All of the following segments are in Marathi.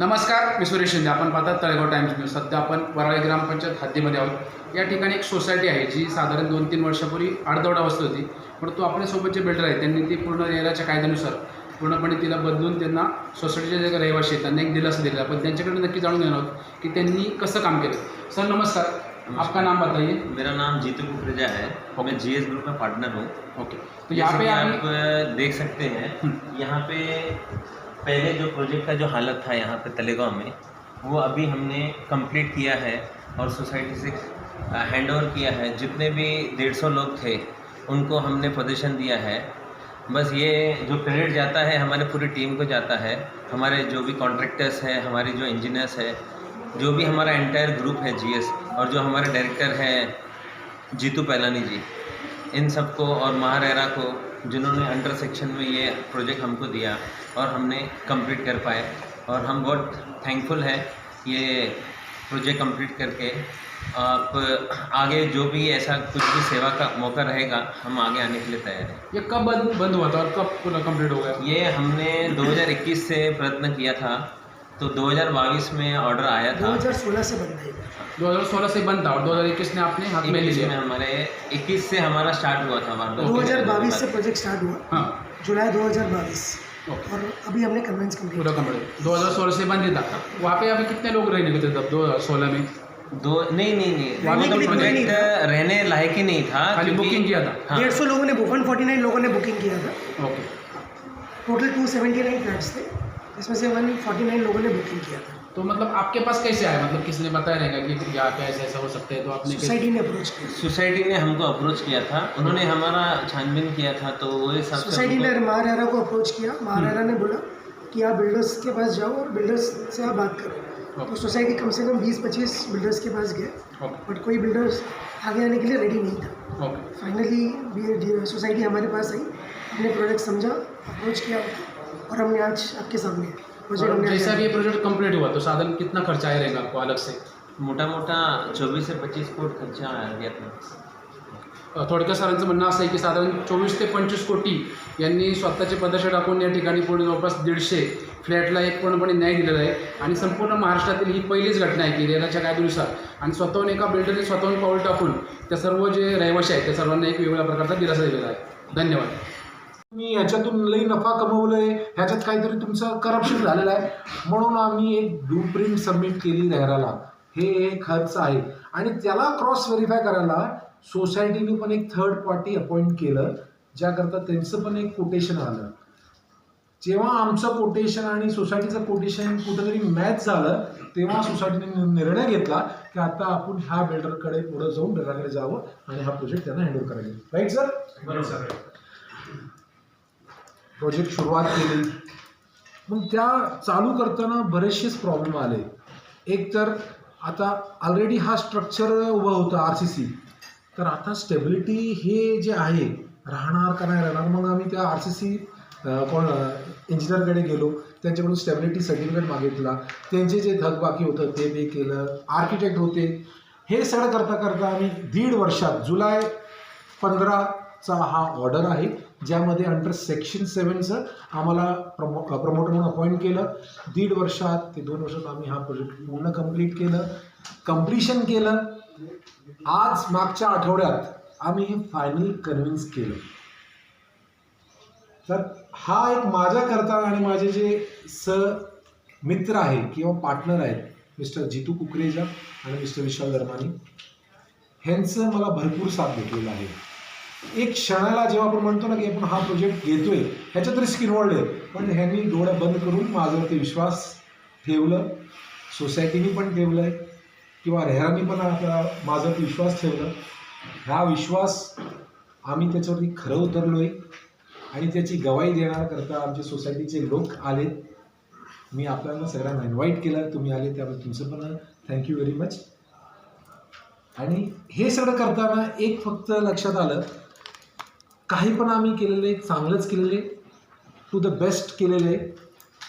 नमस्कार मी सुरेश शिंदे. आपण पाहतात तळेगाव टाइम्स न्यूज. सध्या आपण वराळे ग्रामपंचायत हद्दीमध्ये आहोत. या ठिकाणी एक सोसायटी आहे जी साधारण दोन तीन वर्षापूर्वी आडदौड अवस्था होती. परंतु आपल्यासोबत जे बिल्डर आहेत. त्यांनी ती पूर्ण रेराच्या कायद्यानुसार पूर्णपणे तिला बदलून त्यांना सोसायटीचे जे काही रहिवासी आहेत. त्यांना एक दिलासा आहे. पण त्यांच्याकडे नक्की जाणून घेणार आहोत की त्यांनी कसं काम केलं. सर नमस्कार. आपका नाम बताइए. मेरा नाम जीतू कुकरेजा है. मैं जीएस ग्रुप में पार्टनर हूँ. ओके. तो यहाँ पे कि आप देख सकते हैं यहाँ पे पहले जो प्रोजेक्ट का जो हालत था यहाँ पे तलेगांव में, वो अभी हमने कंप्लीट किया है और सोसाइटी से हैंड ओवर किया है। जितने भी डेढ़ सौ लोग थे, उनको हमने पोजीशन दिया है। बस ये जो क्रेडिट जाता है, हमारे पूरी टीम को जाता है। हमारे जो भी कॉन्ट्रैक्टर्स हैं, हमारे जो इंजीनियर्स हैं, जो भी हमारा एंटायर ग्रुप है जीएस और जो हमारे डायरेक्टर हैं, जीतू पैलानी जी, इन सबको और महारेरा को जिन्होंने अंडर सेक्शन में ये प्रोजेक्ट हमको दिया और हमने कंप्लीट कर पाए। और हम बहुत थैंकफुल हैं ये प्रोजेक्ट कंप्लीट करके। आप आगे जो भी ऐसा कुछ भी सेवा का मौका रहेगा हम आगे आने के लिए तैयार हैं। ये कब बंद बंद हुआ था और कब पूरा कंप्लीट हो गया? ये हमने 2021 से प्रयत्न किया था। तो 2022 में ऑर्डर आया था। 2016 से बंद है 2016 से बंद था और 2021 में आपने हाथ में ले 21 में लिया। हमारे 21 से हमारा स्टार्ट हुआ था वार्डो दो हज़ार बाईस से प्रोजेक्ट स्टार्ट हुआ। हाँ। जुलाई 2022 ओके और अभी हमने कन्वेंस कंप्लीट पूरा कंप्लीट 2016 से बंद ही था। वहाँ पे अभी कितने लोग रहने लगे थे तब 2016 में? दो नहीं नहीं नहीं। रहने तो लिए नहीं प्रोजेक्ट रहने लायक ही नहीं था खाली बुकिंग किया था। हाँ। डेढ़ सौ लोगों ने वन फोर्टी नाइन लोगों ने बुकिंग किया था। Okay total two seventy nine flats थे। इसमें से वन फोर्टी नाइन लोगों ने बुकिंग किया था। तो मतलब आपके पास कैसे आया? मतलब किसने बताया रहेगा कि यहाँ पे ऐसा ऐसा हो सकता है तो आपने सोसाइटी ने अप्रोच किया। सोसाइटी ने हमको अप्रोच किया था। उन्होंने हमारा छानबीन किया था तो वो हिसाब सोसाइटी ने महारारा को अप्रोच किया। महारारा ने बोला कि आप बिल्डर्स के पास जाओ और बिल्डर्स से आप बात करो। तो सोसाइटी कम से कम 20-25 बिल्डर्स के पास गए। बट कोई बिल्डर्स आगे आने के लिए रेडी नहीं था। फाइनली सोसाइटी हमारे पास आई। हमने प्रोजेक्ट समझा अप्रोच किया। और हमने आज आपके सामने जैसा भी ये प्रोजेक्ट कंप्लीट हुआ तो साधारण कितना खर्चा आया रहेगा आपको अलग से? मोटा मोटा चौबीस से पच्चीस कोट खर्चा आ गया था अ, थोडक्यात सरांचं म्हणणं असं आहे की साधारण चोवीस ते पंचवीस कोटी यांनी स्वतःचे पदर्श टाकून या ठिकाणी पूर्ण जवळपास दीडशे फ्लॅटला एक पूर्णपणे न्याय दिलेला आहे. आणि संपूर्ण महाराष्ट्रातील ही पहिलीच घटना आहे की रेराच्या कायद्यानुसार आणि स्वतःहून एका बिल्डरने स्वतःहून पाऊल टाकून त्या सर्व जे रहिवाशी आहेत त्या सर्वांना एक वेगळ्या प्रकारचा दिलासा दिलेला आहे. धन्यवाद. मी ह्याच्यातून लई नफा कमवलंय ह्याच्यात काहीतरी तुमचं करप्शन झालेलं आहे. म्हणून आम्ही एक ब्लू प्रिंट सबमिट केली रेराला हे एक खर्च आहे. आणि त्याला क्रॉस व्हेरीफाय करायला सोसायटीने पण एक थर्ड पार्टी अपॉइंट केलं ज्याकरता त्यांचं पण एक कोटेशन आलं. जेव्हा आमचं कोटेशन आणि सोसायटीचं कोटेशन कुठंतरी मॅच झालं तेव्हा सोसायटीने निर्णय घेतला की आता आपण ह्या बिल्डरकडे पुढे जाऊन बिल्डरकडे जावं आणि हा प्रोजेक्ट त्यांना हँडल करायला राईट सर बरोबर प्रोजेक्ट सुरुवात केली. मग त्या चालू करताना बरेचसेच प्रॉब्लेम आले. एक तर आता ऑलरेडी हा स्ट्रक्चर उभा होतं आर सी सी तर आता स्टेबिलिटी हे जे आहे राहणार का नाही राहणार मग आम्ही त्या आर सी सी कोण इंजिनियरकडे गेलो. त्यांच्याकडून स्टेबिलिटी सर्टिफिकेट मागितला. त्यांचे जे थकबाकी होतं ते बी केलं. आर्किटेक्ट होते. हे सगळं करता करता आम्ही दीड वर्षात जुलै पंधराचा हा ऑर्डर आहे. ज्यामध्ये अंडर सेक्शन सेवनचं आम्हाला प्रमो प्रमोटर म्हणून अपॉइंट केलं. दीड वर्षात ते दोन वर्षात आम्ही हा प्रोजेक्ट पूर्ण कंप्लीट केलं. कम्प्लिशन केलं. आज मागच्या आठवड्यात आम्ही हे फायनल कन्व्हिन्स केलं. तर हा एक माझ्याकरता आणि माझे जे स मित्र आहे किंवा पार्टनर आहेत मिस्टर जितू कुकरेजा आणि मिस्टर विशाल धर्मानी ह्यांचं मला भरपूर साथ भेटलेला आहे. एक क्षणाला जेव्हा आपण म्हणतो ना की आपण हा प्रोजेक्ट घेतोय ह्याच्यात रिस्क इन्वॉल्ड आहे. पण ह्यांनी डोळं बंद करून माझ्यावरती विश्वास ठेवलं सोसायटीनी पण ठेवलं आहे किंवा रेहरांनी पण आता माझ्यावरती विश्वास ठेवला. हा विश्वास आम्ही त्याच्यावरती खरं उतरलो आहे आणि त्याची गवाही देण्याकरता आमच्या सोसायटीचे लोक आले मी आपल्याला सगळ्यांना इन्व्हाइट केलं तुम्ही आले त्यामुळे तुमचं पण थँक्यू व्हेरी मच आणि हे सगळं करताना एक फक्त लक्षात आलं काही पण आम्ही केलेले चांगलंच केलेले टू द बेस्ट केलेले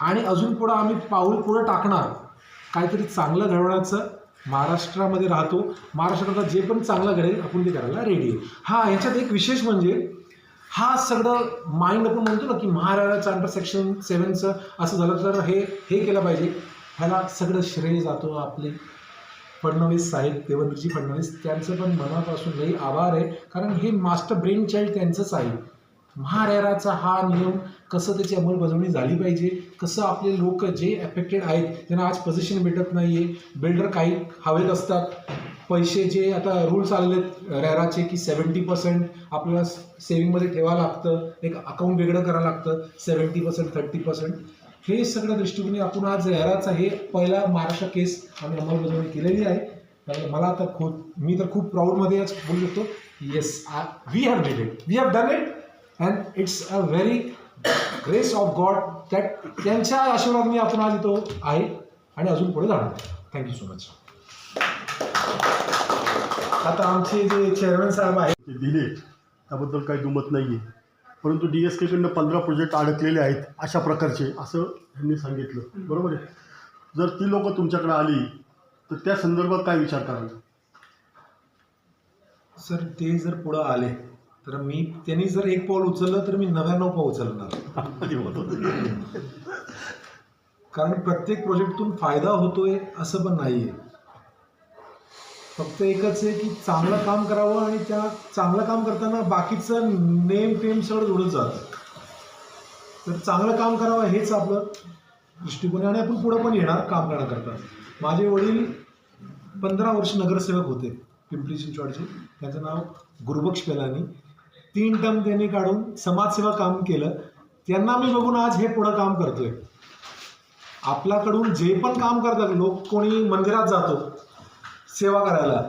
आणि अजून पुढं आम्ही पाऊल पुढं टाकणार काहीतरी चांगलं घडवण्याचं महाराष्ट्रामध्ये राहतो. महाराष्ट्रात जे पण चांगलं घडेल आपण ते करायला रेडी आहे. हा ह्याच्यात एक विशेष म्हणजे हा सगळं माइंड आपण म्हणतो ना की महाराजाचं अंडर सेक्शन सेवनचं असं झालं तर हे हे केलं पाहिजे. ह्याला सगळं श्रेय जातो आपले. फडणवीस साहेब देवेंद्रजी फडणवीस त्यांचं पण मनापासून लई आभार आहे. कारण हे मास्टर ब्रेन चाइल्ड त्यांचंच आहे. महारेराचा हा नियम कसं त्याची अंमलबजावणी झाली पाहिजे? कसं आपले लोक जे अफेक्टेड आहेत त्यांना आज पोझिशन भेटत नाही आहे बिल्डर काही हवेत असतात पैसे जे आता रूल्स आलेले आहेत रॅराचे की सेवन्टी पर्सेंट आपल्याला सेविंगमध्ये ठेवावं लागतं एक अकाउंट वेगळं करावं लागतं सेवन्टी पर्सेंट थर्टी पर्सेंट हे सगळ्या दृष्टिकोनी आपण आज रेराचा हे पहिला महाराष्ट्र केस आम्ही अंमलबजावणी केलेली आहे. त्यामुळे मला आता खूप मी तर खूप प्राऊडमध्ये आज बोलू शकतो. Yes we have did it we have done it and it's a very grace of God that त्यांच्या आशीर्वादाने आपण आज इथं आहे. आणि अजून पुढे जाणार थँक्यू सो मच आता आमचे जे चेअरमॅन साहेब आहेत ते दिले त्याबद्दल काही दुमत नाही आहे परंतु डी एस केकडनं पंधरा प्रोजेक्ट अडकलेले आहेत अशा प्रकारचे असं यांनी सांगितलं. बरोबर आहे? जर ती लोकं तुमच्याकडे आली तर त्या संदर्भात काय विचार कराल? सर ते जर पुढं आले तर मी त्यांनी जर एक पाऊल उचललं तर मी नव्याण्णव पाऊल उचलणार. कारण प्रत्येक प्रोजेक्टतून फायदा होतोय असं पण नाही आहे फक्त एकच आहे की चांगलं काम करावं आणि त्या चांगलं काम करताना बाकीचं नेम टेम सगळं जोडत जातं. तर चांगलं काम करावं हेच आपलं दृष्टिकोन आहे आणि आपण पुढं पण येणार काम करण्याकरता माझे वडील पंधरा वर्ष नगरसेवक होते पिंपरी चिंचवडचे. त्यांचं नाव गुरुबक्ष पेलानी तीन टर्म त्यांनी काढून समाजसेवा काम केलं. त्यांना मी बघून आज हे पुढं काम करतोय. आपल्याकडून जे पण काम करतात लोक कोणी मंदिरात जातो सेवा करायला.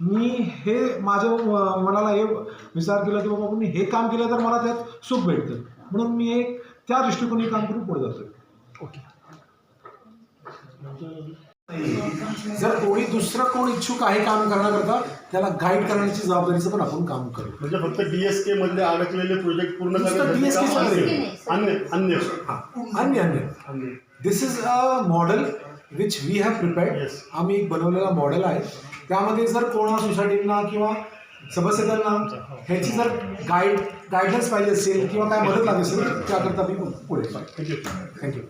मी हे माझ्या मनाला हे विचार केला की बाबा मी हे काम केलं तर मला त्यात सुख भेटतं. म्हणून मी एक त्या दृष्टिकोनी काम करून पुढे जातोय. जर कोणी दुसरं कोण इच्छुक आहे काम करण्याकरता त्याला गाईड करण्याची जबाबदारीचं पण आपण काम करू. म्हणजे फक्त डी एस के मधले अडकलेले प्रोजेक्ट पूर्ण चं अन्य अन्य अन्य. हा. अन्य अन्य. This is a model which we have prepared. आम्ही एक बनवलेला मॉडेल आहे. त्यामध्ये जर कोणा सोसायटींना किंवा सभासदांना ह्याची जर गाईड गाईडन्स पाहिजे असेल किंवा काय मदत लागली असेल त्याकरता मी पुढे थँक्यू थँक्यू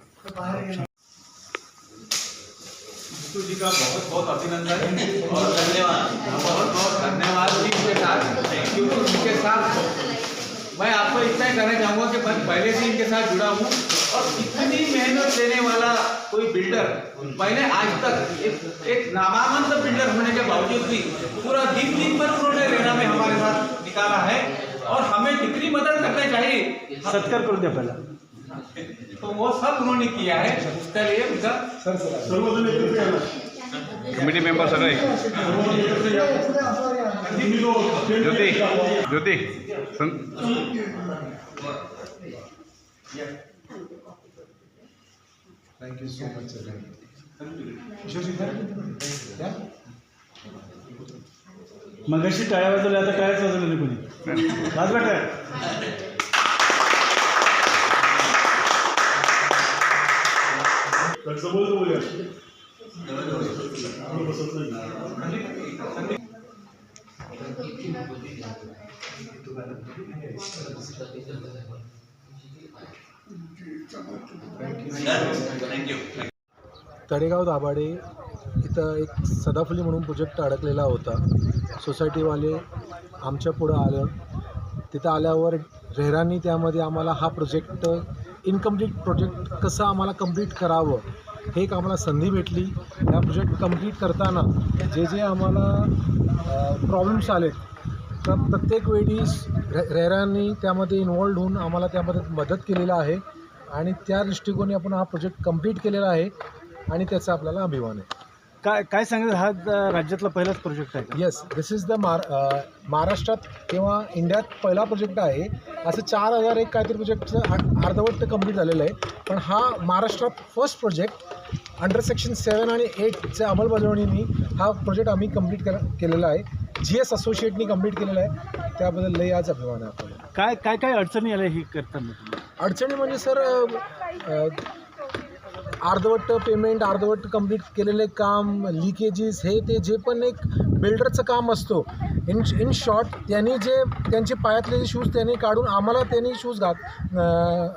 जी का बहुत बहुत अभिनंदन और धन्यवाद। बहुत बहुत धन्यवाद जी के साथ क्योंकि इनके साथ। मैं आपको इतना ही कहना चाहूँगा कि मैं पहले से इनके साथ जुड़ा हूँ और इतनी मेहनत देने वाला कोई बिल्डर मैंने आज तक एक एक नामांकन बिल्डर होने के बावजूद भी पूरा दिन दिन भर उन्होंने रेना में हमारे साथ निकाला है और हमें जितनी मदद करनी चाहिए सत्कार करू द्या पहिला। तो वो सब उन्होंने किया है। उसके लिए उनका सर सर कमिटी मेंबर सगळे attend Jyoti Jyoti Thank you so much sir मग अशी टाळ्या वाजवल्या आता काय वाजवलं नाही कोणी. वाजवा काय तर जवळ बसत नाही तडेगाव दाभाडे इथं एक सदाफुली म्हणून प्रोजेक्ट अडकलेला होता. सोसायटीवाले आमच्या पुढं आलं. तिथं आल्यावर रेहरांनी त्यामध्ये आम्हाला हा प्रोजेक्ट इनकम्प्लीट प्रोजेक्ट कसं आम्हाला कंप्लीट करावं हे एक आम्हाला संधी भेटली. या प्रोजेक्ट कंप्लीट करताना जे जे आम्हाला प्रॉब्लेम्स आले तर प्रत्येक वेळी रे रेरांनी त्यामध्ये इन्वॉल्ड होऊन आम्हाला त्यामध्ये मदत केलेलं आहे. आणि त्या दृष्टिकोनी आपण हा प्रोजेक्ट कंप्लीट केलेला आहे. आणि त्याचा आपल्याला अभिमान आहे. काय काय सांगितलं हा राज्यातला पहिलाच प्रोजेक्ट आहे का? येस दिस इज द मार अ, महाराष्ट्रात किंवा इंडियात पहिला प्रोजेक्ट आहे. असं चार हजार एक काहीतरी प्रोजेक्टचं आ- अर्धवट ते कंप्लीट झालेलं आहे. पण हा महाराष्ट्रात first project under section seven आणि एटच्या अंमलबजावणीने हा प्रोजेक्ट आम्ही कंप्लीट केलेला आहे. जी एस असोसिएटनी कंप्लीट केलेला आहे. त्याबद्दल लई आज अभिमान आहे आपल्याला. काय काय काय अडचणी आल्या हे करताना तुम्ही? अडचणी म्हणजे सर अ, अ, अर्धवट पेमेंट अर्धवट कंप्लीट केलेले काम लिकेजेस हे ते जे पण एक बिल्डरचं काम असतो. इन इन शॉर्ट त्यांनी जे त्यांचे पायातले जे शूज त्यांनी काढून आम्हाला त्यांनी शूज घात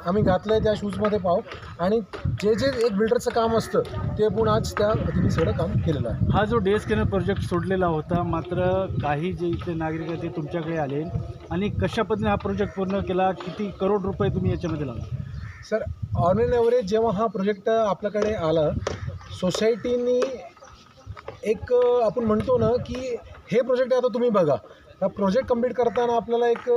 आम्ही घातलं आहे त्या शूजमध्ये पाव आणि जे जे एक बिल्डरचं काम असतं ते पण आज त्या त्यांनी सगळं काम केलेलं आहे. हा जो डे स्कॅनर प्रोजेक्ट सोडलेला होता मात्र काही जे इथले नागरिक आहेत ते तुमच्याकडे आले. आणि कशा पद्धतीने हा प्रोजेक्ट पूर्ण केला? किती करोड रुपये तुम्ही याच्यामध्ये लावला? सर ऑन एन ॲव्हरेज जेव्हा हा प्रोजेक्ट आपल्याकडे आला सोसायटीनी एक आपण म्हणतो ना की हे प्रोजेक्ट आता तुम्ही बघा. हा प्रोजेक्ट कंप्लीट करताना आपल्याला एक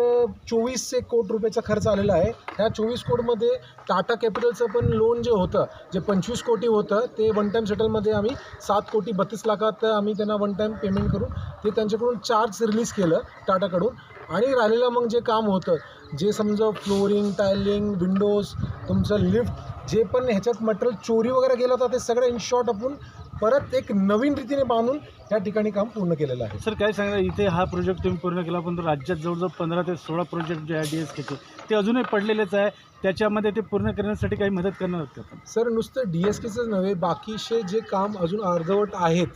चोवीस एक कोट रुपयाचा खर्च आलेला आहे. ह्या चोवीस कोटमध्ये टाटा कॅपिटलचं पण लोन जे होतं जे पंचवीस कोटी होतं ते वन टाईम सेटलमध्ये आम्ही सात कोटी बत्तीस लाखात आम्ही त्यांना वन टाईम पेमेंट करून ते त्यांच्याकडून चार्ज रिलीज केलं टाटाकडून आणि राहिलेलं मग जे काम होतं जे समजा फ्लोरिंग टायलिंग विंडोज तुमचं लिफ्ट जे पण ह्याच्यात मटेरियल चोरी वगैरे गेलं होतं ते सगळं इन शॉर्ट आपण परत एक नवीन रीतीने बांधून या ठिकाणी काम पूर्ण केलेलं आहे. सर काय सांगा इथे हा प्रोजेक्ट तुम्ही पूर्ण केला पण राज्यात जवळजवळ पंधरा ते सोळा प्रोजेक्ट जे आहे डी एस केचे ते अजूनही पडलेलेच आहे. त्याच्यामध्ये ते पूर्ण करण्यासाठी काही मदत करणार का सर नुसतं डी एस केचंच नव्हे बाकीचे जे काम अजून अर्धवट आहेत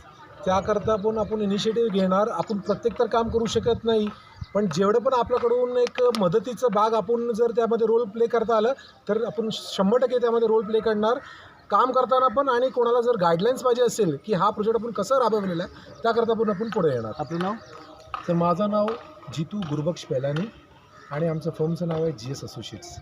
त्याकरता पण आपण इनिशिएटिव्ह घेणार. आपण प्रत्येक तर काम करू शकत नाही. पण जेवढं पण आपल्याकडून एक मदतीचं भाग आपण जर त्यामध्ये रोल प्ले करता आलं तर आपण शंभर टक्के त्यामध्ये रोल प्ले करणार. काम करताना पण आणि कोणाला जर गाईडलाईन्स पाहिजे असेल की हा प्रोजेक्ट आपण कसं राबवलेला आहे त्याकरता पण आपण पुढे येणार. आपलं नाव? तर माझं नाव जितू गुरुबक्ष पेलानी आणि आमचं फर्मचं नाव आहे जी एस असोसिएट्स